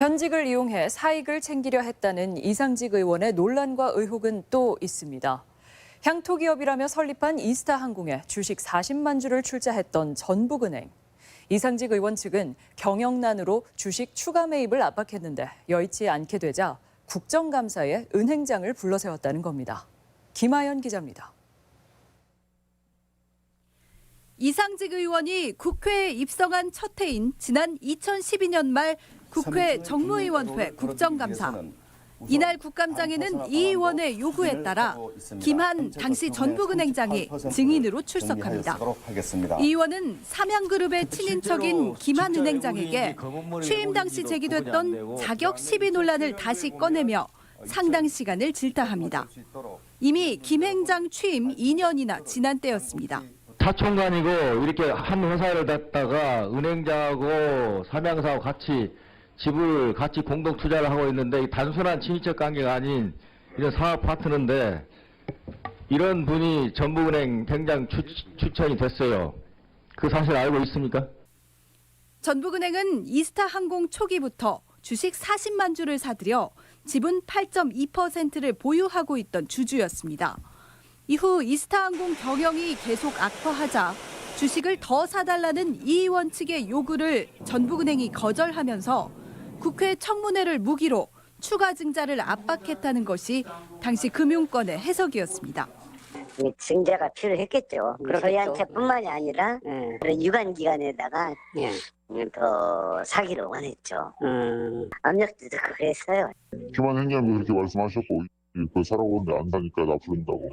현직을 이용해 사익을 챙기려 했다는 이상직 의원의 논란과 의혹은 또 있습니다. 향토기업이라며 설립한 이스타항공에 주식 40만 주를 출자했던 전북은행. 이상직 의원 측은 경영난으로 주식 추가 매입을 압박했는데 여의치 않게 되자 국정감사에 은행장을 불러세웠다는 겁니다. 김하연 기자입니다. 이상직 의원이 국회에 입성한 첫 해인 지난 2012년 말 국회 정무위원회 국정감사. 이날 국감장에는 이 의원의 요구에 따라 김한 당시 전북은행장이 증인으로 출석합니다. 이 의원은 삼양그룹의 친인척인 김한 은행장에게 취임 당시 제기됐던 자격 시비 논란을 다시 꺼내며 상당 시간을 질타합니다. 이미 김 행장 취임 2년이나 지난 때였습니다. 사촌간이고 이렇게 한 회사를 갖다가 은행장하고 삼양사하고 같이 집을 같이 공동 투자를 하고 있는데 이 단순한 친인척 관계가 아닌 이런 사업 파트너인데 이런 분이 전북은행 행장 추, 추천이 됐어요. 그 사실 알고 있습니까? 전북은행은 이스타 항공 초기부터 주식 40만 주를 사들여 지분 8.2%를 보유하고 있던 주주였습니다. 이후 이스타항공 경영이 계속 악화하자 주식을 더 사달라는 이 의원 측의 요구를 전북은행이 거절하면서 국회 청문회를 무기로 추가 증자를 압박했다는 것이 당시 금융권의 해석이었습니다. 이 증자가 필요했겠죠. 저희한테뿐만이 아니라 예, 그런 유관 기관에다가 예, 더 사기를 원했죠. 음, 압력도 그랬어요. 김한 행장도 그렇게 말씀하셨고 그 사라고 하는데 안 사니까 나 부른다고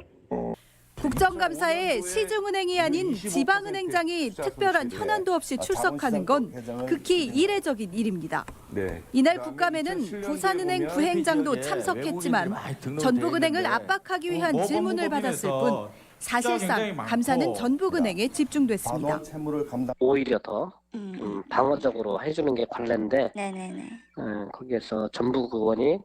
국정감사에 시중은행이 아닌 지방은행장이 특별한 현안도 없이 출석하는 건 극히 이례적인 일입니다. 이날 국감에는 부산은행 부행장도 참석했지만 전북은행을 압박하기 위한 질문을 받았을 뿐 사실상 감사는 전북은행에 집중됐습니다. 오히려 더 음, 방어적으로 해주는 게 관례인데 네네네. 음, 거기에서 전북 의원이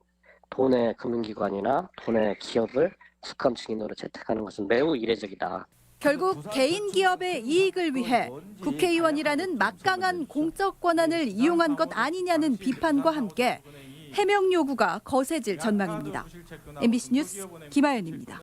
돈의 금융기관이나 돈의 기업을 특감 증인으로 채택하는 것은 매우 이례적이다. 결국 개인 기업의 이익을 위해 국회의원이라는 막강한 공적 권한을 이용한 것 아니냐는 비판과 함께 해명 요구가 거세질 전망입니다. MBC 뉴스 김아연입니다.